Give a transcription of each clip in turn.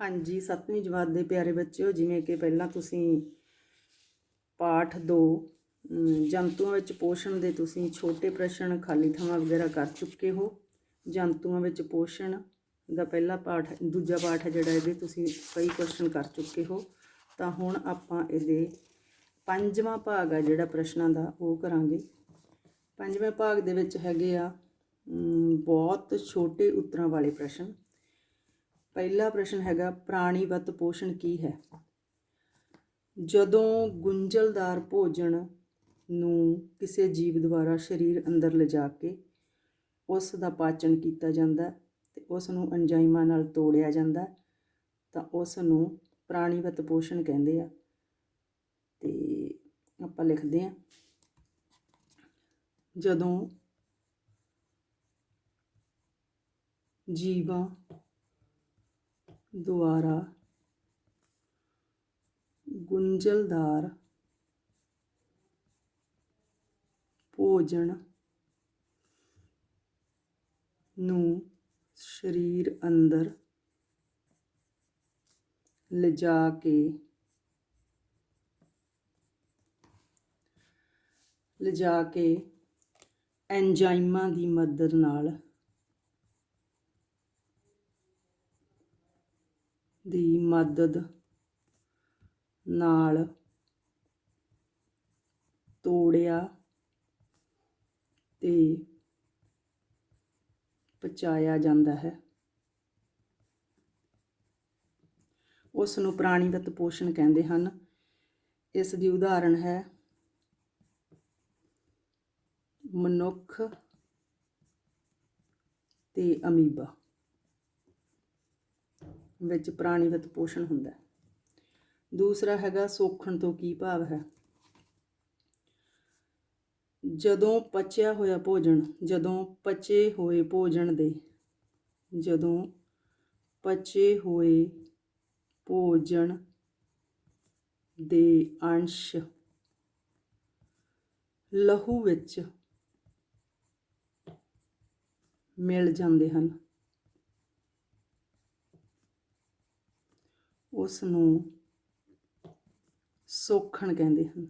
ਹਾਂਜੀ, ਸੱਤਵੀਂ ਜਮਾਤ ਦੇ ਪਿਆਰੇ ਬੱਚਿਓ, ਜਿਵੇਂ ਕਿ ਪਹਿਲਾਂ ਤੁਸੀਂ ਪਾਠ 2 ਜੰਤੂਆਂ ਵਿੱਚ ਪੋਸ਼ਣ ਦੇ ਤੁਸੀਂ ਛੋਟੇ ਪ੍ਰਸ਼ਨ ਖਾਲੀ ਥਾਵਾਂ ਵਗੈਰਾ ਕਰ ਚੁੱਕੇ ਹੋ। ਜੰਤੂਆਂ ਵਿੱਚ ਪੋਸ਼ਣ ਦਾ ਪਹਿਲਾ ਪਾਠ, ਦੂਜਾ ਪਾਠ ਹੈ ਜਿਹੜਾ ਇਹਦੇ ਤੁਸੀਂ ਕਈ ਕੁਐਸਚਨ ਕਰ ਚੁੱਕੇ ਹੋ। ਤਾਂ ਹੁਣ ਆਪਾਂ ਇਹਦੇ ਪੰਜਵਾਂ ਭਾਗ ਆ ਜਿਹੜਾ ਪ੍ਰਸ਼ਨਾਂ ਦਾ, ਉਹ ਕਰਾਂਗੇ। ਪੰਜਵੇਂ ਭਾਗ ਦੇ ਵਿੱਚ ਹੈਗੇ ਆ ਬਹੁਤ ਛੋਟੇ ਉੱਤਰਾਂ ਵਾਲੇ ਪ੍ਰਸ਼ਨ। ਪਹਿਲਾ ਪ੍ਰਸ਼ਨ ਹੈਗਾ, ਪ੍ਰਾਣੀਵਤ ਪੋਸ਼ਣ ਕੀ ਹੈ? ਜਦੋਂ ਗੁੰਝਲਦਾਰ ਭੋਜਨ ਨੂੰ ਕਿਸੇ ਜੀਵ ਦੁਆਰਾ ਸਰੀਰ ਅੰਦਰ ਲਿਜਾ ਕੇ ਉਸ ਦਾ ਪਾਚਨ ਕੀਤਾ ਜਾਂਦਾ ਹੈ ਤੇ ਉਸ ਨੂੰ ਐਂਜ਼ਾਈਮਾਂ ਨਾਲ ਤੋੜਿਆ ਜਾਂਦਾ ਤਾਂ ਉਸ ਨੂੰ ਪ੍ਰਾਣੀਵਤ ਪੋਸ਼ਣ ਕਹਿੰਦੇ ਆ। ਤੇ ਆਪਾਂ ਲਿਖਦੇ ਹਾਂ, ਜਦੋਂ ਜੀਵਾਂ ਦੁਆਰਾ ਗੁੰਝਲਦਾਰ ਭੋਜਨ ਨੂੰ ਸਰੀਰ ਅੰਦਰ ਲਿਜਾ ਕੇ ਲਿਜਾ ਕੇ ਐਂਜ਼ਾਈਮਾਂ ਦੀ ਮਦਦ ਨਾਲ ਦੀ ਮਦਦ ਨਾਲ ਤੋੜਿਆ ਤੇ ਪਚਾਇਆ ਜਾਂਦਾ ਹੈ। ਉਸ ਨੂੰ ਪ੍ਰਾਣੀਵਤ ਪੋਸ਼ਣ ਕਹਿੰਦੇ ਹਨ। ਇਸ ਦੀ ਉਦਾਹਰਣ ਹੈ ਮਨੁੱਖ ਤੇ ਅਮੀਬਾ। ਵਿੱਚ ਪ੍ਰਾਣੀਵਤ ਪੋਸ਼ਣ ਹੁੰਦਾ ਹੈ। ਦੂਸਰਾ ਹੈਗਾ ਸੋਖਣ ਤੋਂ ਕੀ ਭਾਵ ਹੈ? ਜਦੋਂ ਪਚਿਆ ਹੋਇਆ ਭੋਜਨ, ਜਦੋਂ ਪਚੇ ਹੋਏ ਭੋਜਨ ਦੇ, ਜਦੋਂ ਪਚੇ ਹੋਏ ਭੋਜਨ ਦੇ ਅੰਸ਼ ਲਹੂ ਵਿੱਚ ਮਿਲ ਜਾਂਦੇ ਹਨ। ਉਸ ਨੂੰ ਸੋਖਣ ਕਹਿੰਦੇ ਹਨ।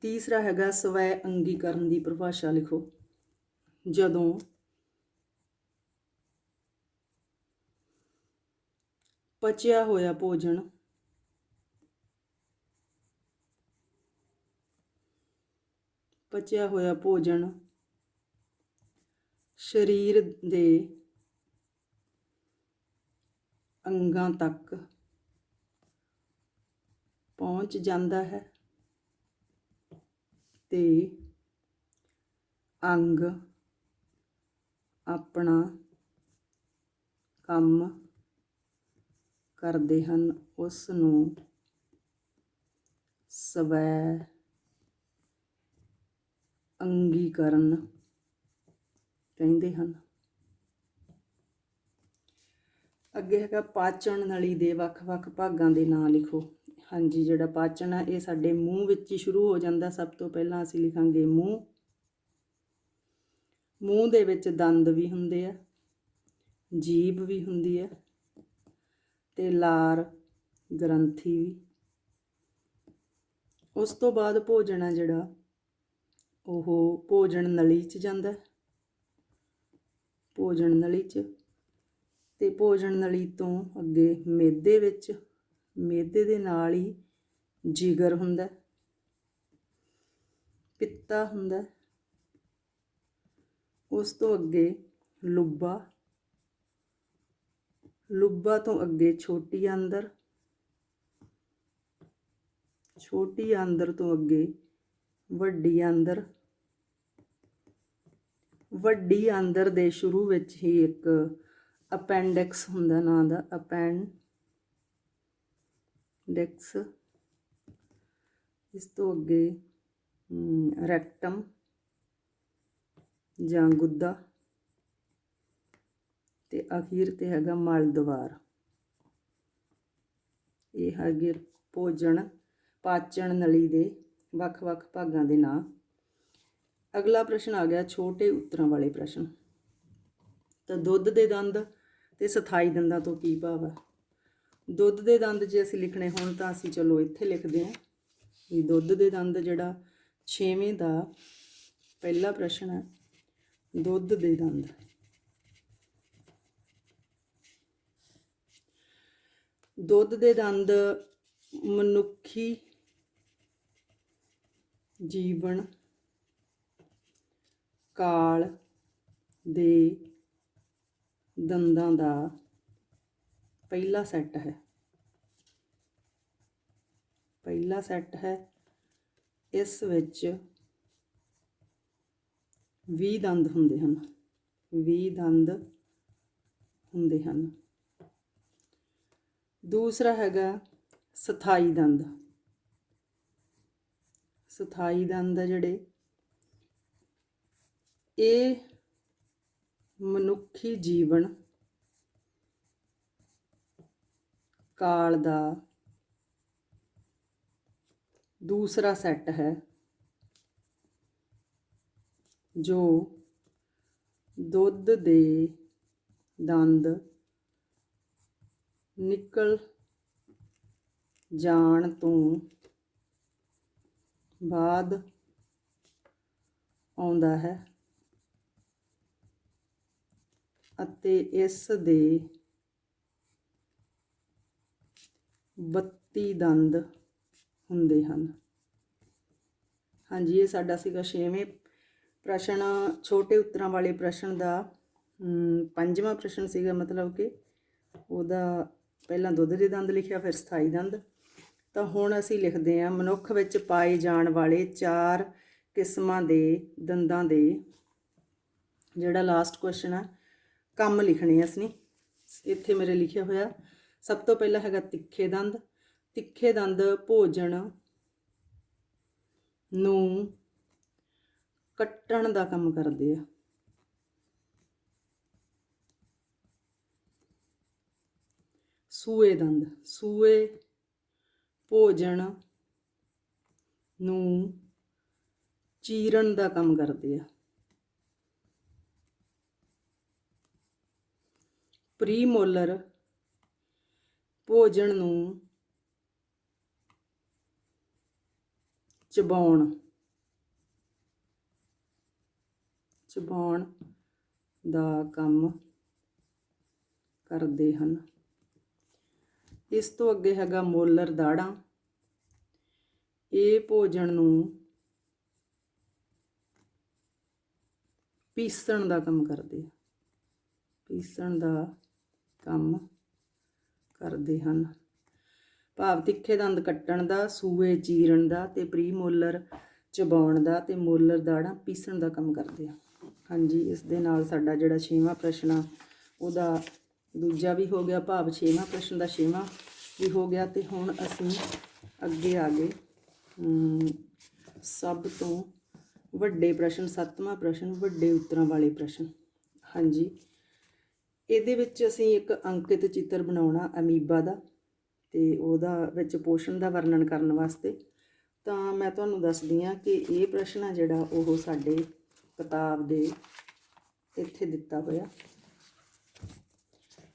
ਤੀਸਰਾ ਹੈਗਾ, ਸਵੈ ਅੰਗੀਕਰਨ ਦੀ ਪਰਿਭਾਸ਼ਾ ਲਿਖੋ। ਜਦੋਂ ਪਚਿਆ ਹੋਇਆ ਭੋਜਨ ਪਚਿਆ ਹੋਇਆ ਭੋਜਨ ਸਰੀਰ ਦੇ ਅੰਗਾਂ ਤੱਕ ਪਹੁੰਚ ਜਾਂਦਾ ਹੈ ਤੇ ਅੰਗ ਆਪਣਾ ਕੰਮ ਕਰਦੇ ਹਨ ਉਸ ਨੂੰ ਸਵੈ ਅੰਗੀਕਰਨ ਕਹਿੰਦੇ ਹਨ। ਅੱਗੇ ਹੈਗਾ ਪਾਚਨ ਨਲੀ ਦੇ ਵੱਖ-ਵੱਖ ਭਾਗਾਂ ਦੇ ਨਾਂ ਲਿਖੋ। ਹਾਂਜੀ, ਜਿਹੜਾ ਪਾਚਨ ਹੈ ਇਹ ਸਾਡੇ ਮੂੰਹ ਵਿੱਚ ਹੀ ਸ਼ੁਰੂ ਹੋ ਜਾਂਦਾ। ਸਭ ਤੋਂ ਪਹਿਲਾਂ ਅਸੀਂ ਲਿਖਾਂਗੇ ਮੂੰਹ। ਮੂੰਹ ਦੇ ਵਿੱਚ ਦੰਦ ਵੀ ਹੁੰਦੇ ਆ, ਜੀਭ ਵੀ ਹੁੰਦੀ ਹੈ ਤੇ ਲਾਰ, ਗ੍ਰੰਥੀ ਵੀ। ਉਸ ਤੋਂ ਬਾਅਦ ਭੋਜਨ ਆ ਜਿਹੜਾ, ਉਹ ਭੋਜਨ ਨਲੀ 'ਚ ਜਾਂਦਾ। ਭੋਜਨ ਨਲੀ 'ਚ ਤੇ ਭੋਜਨ ਨਲੀ ਤੋਂ ਅੱਗੇ ਮੇਦੇ ਵਿੱਚ, ਮੇਦੇ ਦੇ ਨਾਲ ਹੀ ਜਿਗਰ ਹੁੰਦਾ, ਪਿੱਤਾ ਹੁੰਦਾ, ਉਸ ਤੋਂ ਅੱਗੇ ਲੁੱਬਾ ਲੁੱਬਾ ਤੋਂ ਅੱਗੇ ਛੋਟੀ ਆਂਦਰ ਛੋਟੀ ਆਂਦਰ ਤੋਂ ਅੱਗੇ ਵੱਡੀ ਆਂਦਰ ਵੱਡੀ ਆਂਦਰ ਦੇ ਸ਼ੁਰੂ ਵਿੱਚ ਹੀ ਇੱਕ ਅਪੈਂਡਿਕਸ ਹੁੰਦਾ, ਨਾਂ ਦਾ ਅਪੈਂਡਿਕਸ। ਇਸ ਤੋਂ ਅੱਗੇ ਰੈਕਟਮ ਜਾਂ ਗੁੱਦਾ ਤੇ ਅਖੀਰ ਤੇ ਹੈਗਾ ਮਲ ਦੁਆਰ ਇਹ ਹੈਗੇ ਭੋਜਨ, ਪਾਚਨ ਨਲੀ ਦੇ ਵੱਖ-ਵੱਖ ਭਾਗਾਂ ਦੇ ਨਾਂ। ਅਗਲਾ ਪ੍ਰਸ਼ਨ ਆ ਗਿਆ, ਛੋਟੇ ਉੱਤਰਾਂ ਵਾਲੇ ਪ੍ਰਸ਼ਨ। ਤਾਂ ਦੁੱਧ ਦੇ ਦੰਦ ਤੇ ਸਥਾਈ ਦੰਦਾਂ ਤੋਂ ਕੀ ਭਾਵ ਹੈ ਦੁੱਧ ਦੇ ਦੰਦ ਜੇ ਅਸੀਂ ਲਿਖਣੇ ਹੋਣ ਤਾਂ ਅਸੀਂ ਚਲੋ ਇੱਥੇ ਲਿਖਦੇ ਹਾਂ ਵੀ ਦੁੱਧ ਦੇ ਦੰਦ ਜਿਹੜਾ 6ਵੇਂ ਦਾ ਪਹਿਲਾ ਪ੍ਰਸ਼ਨ ਹੈ, ਦੁੱਧ ਦੇ ਦੰਦ। ਦੁੱਧ ਦੇ ਦੰਦ ਮਨੁੱਖੀ ਜੀਵਨ ਕਾਲ ਦੇ ਦੰਦਾਂ ਦਾ ਪਹਿਲਾ ਸੈੱਟ ਹੈ। ਪਹਿਲਾ ਸੈੱਟ ਹੈ। ਇਸ ਵਿੱਚ 20 ਦੰਦ ਹੁੰਦੇ ਹਨ। 20 ਦੰਦ ਹੁੰਦੇ ਹਨ। ਦੂਸਰਾ ਹੈਗਾ ਸਥਾਈ ਦੰਦ। ਸਥਾਈ ਦੰਦ ਆ ਜਿਹੜੇ ਇਹ ਮਨੁੱਖੀ ਜੀਵਨ ਕਾਲ ਦਾ ਦੂਸਰਾ ਸੈੱਟ ਹੈ, ਜੋ ਦੁੱਧ ਦੇ ਦੰਦ ਨਿਕਲ ਜਾਣ ਤੋਂ ਬਾਅਦ ਆਉਂਦਾ ਹੈ। ਅਤੇ ਇਸ ਦੇ 32 ਦੰਦ ਹੁੰਦੇ ਹਨ। ਹਾਂਜੀ, ਇਹ ਸਾਡਾ ਸੀਗਾ ਛੇਵੇਂ ਪ੍ਰਸ਼ਨ। ਛੋਟੇ ਉੱਤਰਾਂ ਵਾਲੇ ਪ੍ਰਸ਼ਨ ਦਾ ਪੰਜਵਾਂ ਪ੍ਰਸ਼ਨ ਸੀਗਾ ਮਤਲਬ ਕਿ ਉਹਦਾ ਪਹਿਲਾਂ ਦੁੱਧ ਦੇ ਦੰਦ ਲਿਖਿਆ, ਫਿਰ ਸਥਾਈ ਦੰਦ। ਤਾਂ ਹੁਣ ਅਸੀਂ ਲਿਖਦੇ ਹਾਂ, ਮਨੁੱਖ ਵਿੱਚ ਪਾਏ ਜਾਣ ਵਾਲੇ ਚਾਰ ਕਿਸਮਾਂ ਦੇ ਦੰਦਾਂ ਦੇ, ਜਿਹੜਾ ਲਾਸਟ ਕੁਐਸਚਨ ਆ ਕੰਮ ਲਿਖਣੇ ਆ ਅਸੀਂ। ਇੱਥੇ ਮੇਰੇ ਲਿਖਿਆ ਹੋਇਆ, ਸਭ ਤੋਂ ਪਹਿਲਾਂ ਹੈਗਾ ਤਿੱਖੇ ਦੰਦ। ਤਿੱਖੇ ਦੰਦ ਭੋਜਨ ਨੂੰ ਕੱਟਣ ਦਾ ਕੰਮ ਕਰਦੇ ਆ। ਸੂਏ ਦੰਦ, ਸੂਏ ਭੋਜਨ ਨੂੰ ਚੀਰਨ ਦਾ ਕੰਮ ਕਰਦੇ ਆ। ਪ੍ਰੀਮੋਲਰ ਭੋਜਨ ਨੂੰ ਚਬਾਉਣ। ਚਬਾਉਣ ਦਾ ਕੰਮ ਕਰਦੇ ਹਨ। ਇਸ ਤੋਂ ਅੱਗੇ ਹੈਗਾ ਮੋਲਰ ਦਾੜਾਂ ਇਹ ਭੋਜਨ ਨੂੰ ਪੀਸਣ ਦਾ ਕੰਮ ਕਰਦੇ ਆ। ਪੀਸਣ ਦਾ ਕੰਮ ਕਰਦੇ ਹਨ। ਭਾਵ ਤਿੱਖੇ ਦੰਦ ਕੱਟਣ ਦਾ, ਸੂਏ ਚੀਰਨ ਦਾ ਤੇ ਪ੍ਰੀਮੋਲਰ ਚਬਾਉਣ ਦਾ ਤੇ ਮੋਲਰ ਦਾੜਾਂ ਪੀਸਣ ਦਾ ਕੰਮ ਕਰਦੇ ਆ। ਹਾਂਜੀ, ਇਸ ਦੇ ਨਾਲ ਸਾਡਾ ਜਿਹੜਾ ਛੇਵਾਂ ਪ੍ਰਸ਼ਨ ਆ, ਉਹਦਾ ਦੂਜਾ ਵੀ ਹੋ ਗਿਆ। ਭਾਵ ਛੇਵਾਂ ਪ੍ਰਸ਼ਨ ਦਾ ਛੇਵਾਂ ਵੀ ਹੋ ਗਿਆ ਤੇ ਹੁਣ ਅਸੀਂ ਅੱਗੇ ਆ ਗਏ। ਸਭ ਤੋਂ ਵੱਡੇ ਪ੍ਰਸ਼ਨ, ਸੱਤਵਾਂ ਪ੍ਰਸ਼ਨ, ਵੱਡੇ ਉੱਤਰਾਂ ਵਾਲੇ ਪ੍ਰਸ਼ਨ। ਹਾਂਜੀ। ਇਹਦੇ ਵਿੱਚ ਅਸੀਂ ਇੱਕ ਅੰਕਿਤ ਚਿੱਤਰ ਬਣਾਉਣਾ ਅਮੀਬਾ ਦਾ ਤੇ ਉਹਦਾ ਵਿੱਚ ਪੋਸ਼ਣ ਦਾ ਵਰਣਨ ਕਰਨ ਵਾਸਤੇ। ਤਾਂ ਮੈਂ ਤੁਹਾਨੂੰ ਦੱਸਦੀ ਹਾਂ ਕਿ ਇਹ ਪ੍ਰਸ਼ਨ ਆ ਜਿਹੜਾ ਉਹ ਸਾਡੇ ਕਿਤਾਬ ਦੇ ਇੱਥੇ ਦਿੱਤਾ ਹੋਇਆ।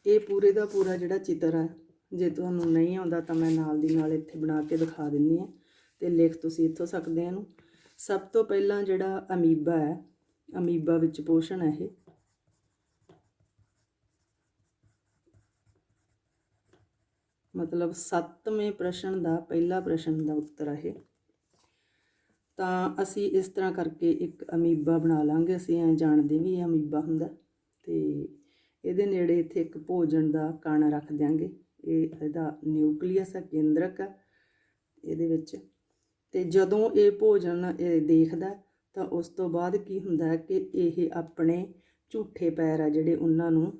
ਇਹ ਪੂਰੇ ਦਾ ਪੂਰਾ ਜਿਹੜਾ ਚਿੱਤਰ ਹੈ ਜੇ ਤੁਹਾਨੂੰ ਨਹੀਂ ਆਉਂਦਾ ਤਾਂ ਮੈਂ ਨਾਲ ਦੀ ਨਾਲ ਇੱਥੇ ਬਣਾ ਕੇ ਦਿਖਾ ਦਿੰਨੀ ਆ ਤੇ ਲਿਖ ਤੁਸੀਂ ਇੱਥੋਂ ਸਕਦੇ ਆ ਇਹਨੂੰ। ਸਭ ਤੋਂ ਪਹਿਲਾਂ ਜਿਹੜਾ ਅਮੀਬਾ ਹੈ, ਅਮੀਬਾ ਵਿੱਚ ਪੋਸ਼ਣ ਹੈ ਇਹ। ਮਤਲਬ ਸੱਤਵੇਂ ਪ੍ਰਸ਼ਨ ਦਾ ਪਹਿਲਾ ਪ੍ਰਸ਼ਨ ਦਾ ਉੱਤਰ ਹੈ ਇਹ। ਤਾਂ ਅਸੀਂ ਇਸ ਤਰ੍ਹਾਂ ਕਰਕੇ ਇੱਕ ਅਮੀਬਾ ਬਣਾ ਲਾਂਗੇ, ਅਸੀਂ ਐ ਜਾਣਦੇ ਵੀ ਇਹ ਅਮੀਬਾ ਹੁੰਦਾ ਤੇ ਇਹਦੇ ਨੇੜੇ ਇੱਥੇ ਇੱਕ ਭੋਜਨ ਦਾ ਕਣ ਰੱਖ ਦਿਆਂਗੇ। ਇਹ ਇਹਦਾ ਨਿਊਕਲੀਅਸ ਹੈ, ਕੇਂਦਰਕ ਹੈ ਇਹਦੇ ਵਿੱਚ। ਤੇ ਜਦੋਂ ਇਹ ਭੋਜਨ ਇਹ ਦੇਖਦਾ ਤਾਂ ਉਸ ਤੋਂ ਬਾਅਦ ਕੀ ਹੁੰਦਾ ਹੈ ਕਿ ਇਹ ਆਪਣੇ ਝੂਠੇ ਪੈਰ ਆ ਜਿਹੜੇ ਉਹਨਾਂ ਨੂੰ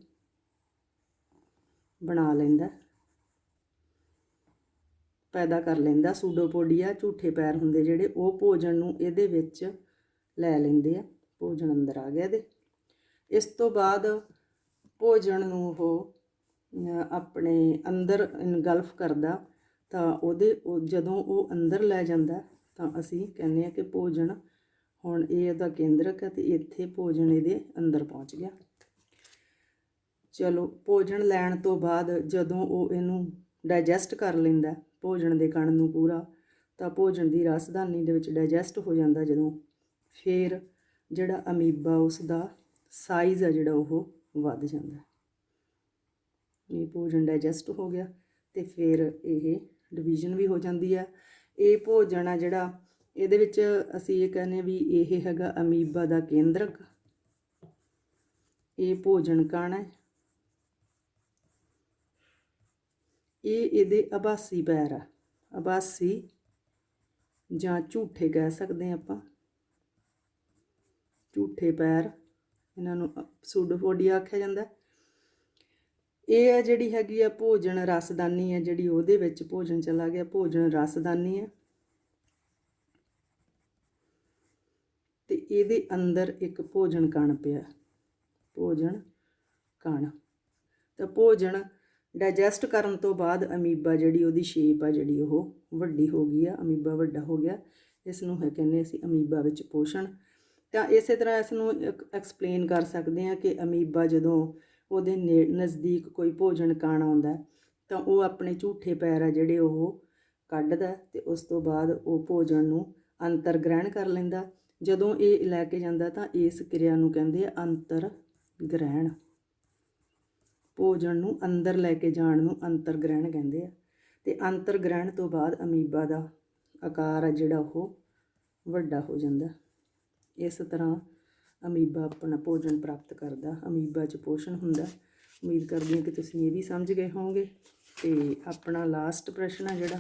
ਬਣਾ ਲੈਂਦਾ ਪੈਦਾ ਕਰ ਲੈਂਦਾ, ਸੂਡੋਪੋਡੀਆ ਝੂਠੇ ਪੈਰ ਹੁੰਦੇ ਜਿਹੜੇ ਉਹ ਭੋਜਨ ਨੂੰ ਇਹਦੇ ਵਿੱਚ ਲੈ ਲੈਂਦੇ ਆ, ਭੋਜਨ ਅੰਦਰ ਆ ਗਿਆ ਇਹਦੇ। ਇਸ ਤੋਂ ਬਾਅਦ ਭੋਜਨ ਨੂੰ ਉਹ ਆਪਣੇ ਅੰਦਰ ਇਨਗਲਫ ਕਰਦਾ, ਤਾਂ ਉਹਦੇ, ਉਹ ਜਦੋਂ ਉਹ ਅੰਦਰ ਲੈ ਜਾਂਦਾ, ਤਾਂ ਅਸੀਂ ਕਹਿੰਦੇ ਆ ਕਿ ਭੋਜਨ, ਹੁਣ ਇਹ ਉਹਦਾ ਕੇਂਦਰਕ ਹੈ ਤੇ ਇੱਥੇ ਭੋਜਨ ਇਹਦੇ ਅੰਦਰ ਪਹੁੰਚ ਗਿਆ। ਚਲੋ, ਭੋਜਨ ਲੈਣ ਤੋਂ ਬਾਅਦ ਜਦੋਂ ਉਹ ਇਹਨੂੰ ਡਾਈਜੈਸਟ ਕਰ ਲੈਂਦਾ ਭੋਜਨ ਦੇ ਕਣ ਨੂੰ ਪੂਰਾ, ਤਾਂ ਭੋਜਨ ਦੀ ਰਸਧਾਨੀ ਦੇ ਵਿੱਚ ਡਾਈਜੈਸਟ ਹੋ ਜਾਂਦਾ ਜਦੋਂ ਫਿਰ ਜਿਹੜਾ ਅਮੀਬਾ ਉਸ ਦਾ ਸਾਈਜ਼ ਆ ਜਿਹੜਾ ਉਹ ਵੱਧ ਜਾਂਦਾ। ਇਹ ਭੋਜਨ ਡਾਈਜੈਸਟ ਹੋ ਗਿਆ ਤੇ ਫਿਰ ਇਹ ਡਿਵੀਜ਼ਨ ਵੀ ਹੋ ਜਾਂਦੀ ਹੈ ਇਹ ਭੋਜਨ ਆ ਜਿਹੜਾ ਇਹਦੇ ਵਿੱਚ ਅਸੀਂ ਇਹ ਕਹਿੰਦੇ ਵੀ ਇਹ ਹੈਗਾ ਅਮੀਬਾ ਦਾ ਕੇਂਦਰਕ। ਇਹ ਭੋਜਨ ਕਣ ਹੈ। ਇਹ ਇਹਦੇ ਆਭਾਸੀ ਪੈਰ ਆ। ਆਭਾਸੀ ਜਾਂ ਝੂਠੇ ਕਹਿ ਸਕਦੇ ਹਾਂ ਆਪਾਂ। ਝੂਠੇ ਪੈਰ, ਇਹਨਾਂ ਨੂੰ ਸੂਡੋਪੋਡੀਆ ਆਖਿਆ ਜਾਂਦਾ। ਇਹ ਆ ਜਿਹੜੀ ਹੈਗੀ ਆ ਭੋਜਨ ਰਸਦਾਨੀ ਹੈ ਜਿਹੜੀ ਉਹਦੇ ਵਿੱਚ ਭੋਜਨ ਚਲਾ ਗਿਆ। ਭੋਜਨ ਰਸਦਾਨੀ ਹੈ ਤੇ ਇਹਦੇ ਅੰਦਰ ਇੱਕ ਭੋਜਨ ਕਣ ਪਿਆ। ਭੋਜਨ ਕਣ। ਤਾਂ ਭੋਜਨ ਡਾਈਜੈਸਟ ਕਰਨ ਤੋਂ ਬਾਅਦ ਅਮੀਬਾ ਜਿਹੜੀ ਉਹਦੀ ਸ਼ੇਪ ਆ ਜਿਹੜੀ ਉਹ ਵੱਡੀ ਹੋ ਗਈ ਆ, ਅਮੀਬਾ ਵੱਡਾ ਹੋ ਗਿਆ। ਇਸ ਨੂੰ ਹੈ ਕਹਿੰਦੇ ਅਸੀਂ ਅਮੀਬਾ ਵਿੱਚ ਪੋਸ਼ਣ। ਤਾਂ ਇਸੇ ਤਰ੍ਹਾਂ ਇਸ ਨੂੰ ਐਕਸਪਲੇਨ ਕਰ ਸਕਦੇ ਹਾਂ ਕਿ ਅਮੀਬਾ ਜਦੋਂ ਉਹਦੇ ਨੇ- ਨਜ਼ਦੀਕ ਕੋਈ ਭੋਜਨ ਕਣ ਆਉਂਦਾ ਤਾਂ ਉਹ ਆਪਣੇ ਝੂਠੇ ਪੈਰ ਆ ਜਿਹੜੇ ਉਹ ਕੱਢਦਾ ਹੈ ਤੇ ਉਸ ਤੋਂ ਬਾਅਦ ਉਹ ਭੋਜਨ ਨੂੰ ਅੰਤਰ ਗ੍ਰਹਿਣ ਕਰ ਲੈਂਦਾ। ਜਦੋਂ ਇਹ ਲੈ ਕੇ ਜਾਂਦਾ ਤਾਂ ਇਸ ਕਿਰਿਆ ਨੂੰ ਕਹਿੰਦੇ ਆ ਅੰਤਰ ਗ੍ਰਹਿਣ। ਭੋਜਨ ਨੂੰ ਅੰਦਰ ਲੈ ਕੇ ਜਾਣ ਨੂੰ ਅੰਤਰ ਗ੍ਰਹਿਣ ਕਹਿੰਦੇ ਆ। ਤੇ ਅੰਤਰ ਗ੍ਰਹਿਣ ਤੋਂ ਬਾਅਦ ਅਮੀਬਾ ਦਾ ਆਕਾਰ ਆ ਜਿਹੜਾ ਉਹ ਵੱਡਾ ਹੋ ਜਾਂਦਾ। ਇਸ ਤਰ੍ਹਾਂ ਅਮੀਬਾ ਆਪਣਾ ਭੋਜਨ ਪ੍ਰਾਪਤ ਕਰਦਾ, ਅਮੀਬਾ 'ਚ ਪੋਸ਼ਣ ਹੁੰਦਾ। ਉਮੀਦ ਕਰਦੀ ਹਾਂ ਕਿ ਤੁਸੀਂ ਇਹ ਵੀ ਸਮਝ ਗਏ ਹੋਵੋਗੇ। ਤੇ ਆਪਣਾ ਲਾਸਟ ਪ੍ਰਸ਼ਨ ਆ ਜਿਹੜਾ,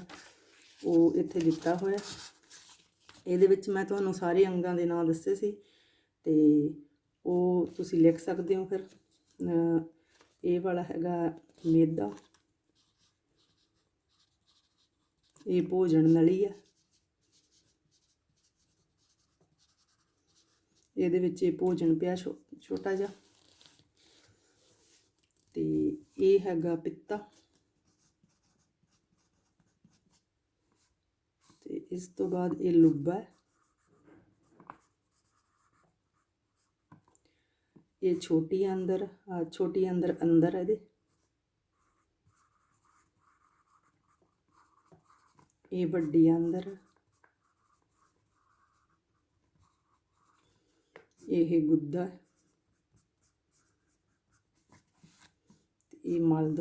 ਉਹ ਇੱਥੇ ਦਿੱਤਾ ਹੋਇਆ ਇਹਦੇ ਵਿੱਚ ਮੈਂ ਤੁਹਾਨੂੰ ਸਾਰੇ ਅੰਗਾਂ ਦੇ ਨਾਂ ਦੱਸੇ ਸੀ। ਤੇ ਉਹ ਤੁਸੀਂ ਲਿਖ ਸਕਦੇ ਹੋ ਫਿਰ। ਇਹ ਵਾਲਾ ਹੈਗਾ ਮੇਦਾ। ਇਹ ਭੋਜਨ ਨਲੀ ਹੈ ਇਹਦੇ ਵਿੱਚ ਇਹ ਭੋਜਨ ਪਿਆ ਛੋ- ਛੋਟਾ ਜਿਹਾ। ਤੇ ਇਹ ਹੈਗਾ ਪਿੱਤਾ। ਤੇ ਇਸ ਤੋਂ ਬਾਅਦ ਇਹ ਲੁੱਬਾ ਹੈ। ਇਹ ਛੋਟੀ ਅੰਦਰ, ਆ ਛੋਟੀ ਅੰਦਰ ਅੰਦਰ ਹੈ ਇਹਦੇ। ਇਹ ਵੱਡੀ ਅੰਦਰ। ਇਹ ਗੁੱਦਾ ਇਹ ਮਲ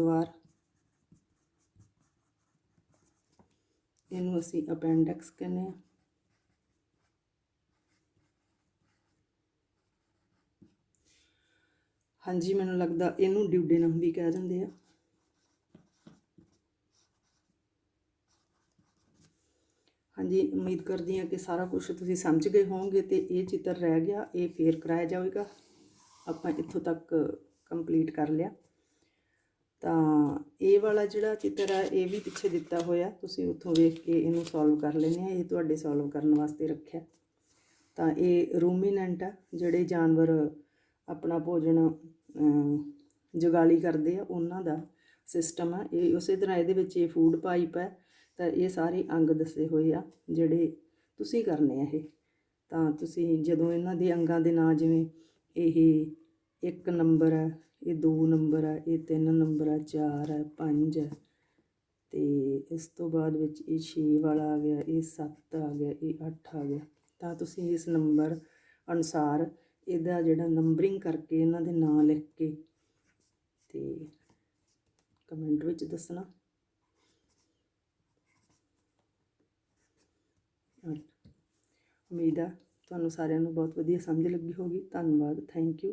ਇਹਨੂੰ ਅਸੀਂ ਅਪੈਂਡਿਕਸ ਕਹਿੰਦੇ ਆ ਹਾਂਜੀ, ਮੈਨੂੰ ਲੱਗਦਾ ਇਹਨੂੰ ਡਿਊਡੇਨਮ ਵੀ ਕਹਿ ਦਿੰਦੇ ਆ। ਹਾਂਜੀ, ਉਮੀਦ ਕਰਦੀ ਹਾਂ ਕਿ ਸਾਰਾ ਕੁਝ ਤੁਸੀਂ ਸਮਝ ਗਏ ਹੋਵੋਗੇ ਤੇ ਇਹ ਚਿੱਤਰ ਰਹਿ ਗਿਆ, ਇਹ ਫੇਰ ਕਰਾਇਆ ਜਾਵੇਗਾ। ਆਪਾਂ ਇੱਥੋਂ ਤੱਕ ਕੰਪਲੀਟ ਕਰ ਲਿਆ। ਤਾਂ ਇਹ ਵਾਲਾ ਜਿਹੜਾ ਚਿੱਤਰ ਹੈ ਇਹ ਵੀ ਪਿੱਛੇ ਦਿੱਤਾ ਹੋਇਆ। ਤੁਸੀਂ ਉੱਥੋਂ ਵੇਖ ਕੇ ਇਹਨੂੰ ਸੋਲਵ ਕਰ ਲੈਣੇ ਆ, ਇਹ ਤੁਹਾਡੇ ਸੋਲਵ ਕਰਨ ਵਾਸਤੇ ਰੱਖਿਆ। ਤਾਂ ਇਹ ਰੂਮੀਨੈਂਟ ਆ, ਜਿਹੜੇ ਜਾਨਵਰ ਆਪਣਾ ਭੋਜਨ ਜਗਾਲੀ ਕਰਦੇ ਆ, ਉਹਨਾਂ ਦਾ ਸਿਸਟਮ ਆ। ਇਹ ਉਸੇ ਤਰ੍ਹਾਂ ਇਹਦੇ ਵਿੱਚ ਇਹ ਫੂਡ ਪਾਈਪ ਹੈ ਤਾਂ ਇਹ ਸਾਰੇ ਅੰਗ ਦੱਸੇ ਹੋਏ ਆ, ਜਿਹੜੇ ਤੁਸੀਂ ਕਰਨੇ ਆ ਇਹ। ਤਾਂ ਤੁਸੀਂ ਜਦੋਂ ਇਹਨਾਂ ਦੇ ਅੰਗਾਂ ਦੇ ਨਾਂ ਜਿਵੇਂ ਇਹ ਇੱਕ ਨੰਬਰ ਹੈ ਇਹ ਦੋ ਨੰਬਰ ਹੈ ਇਹ ਤਿੰਨ ਨੰਬਰ ਹੈ ਚਾਰ ਹੈ ਪੰਜ ਹੈ ਤੇ ਇਸ ਤੋਂ ਬਾਅਦ ਵਿੱਚ ਇਹ 6 ਵਾਲਾ ਆ ਗਿਆ, ਇਹ 7 ਆ ਗਿਆ, ਇਹ 8 ਆ ਗਿਆ। ਤਾਂ ਤੁਸੀਂ ਇਸ ਨੰਬਰ ਅਨੁਸਾਰ ਇਹਦਾ ਜਿਹੜਾ ਨੰਬਰਿੰਗ ਕਰਕੇ ਇਹਨਾਂ ਦੇ ਨਾਂ ਲਿਖ ਕੇ ਤੇ ਕਮੈਂਟ ਵਿੱਚ ਦੱਸਣਾ। ਉਮੀਦ ਆ ਤੁਹਾਨੂੰ ਸਾਰਿਆਂ ਨੂੰ ਬਹੁਤ ਵਧੀਆ ਸਮਝ ਲੱਗੀ ਹੋਗੀ ਧੰਨਵਾਦ। Thank you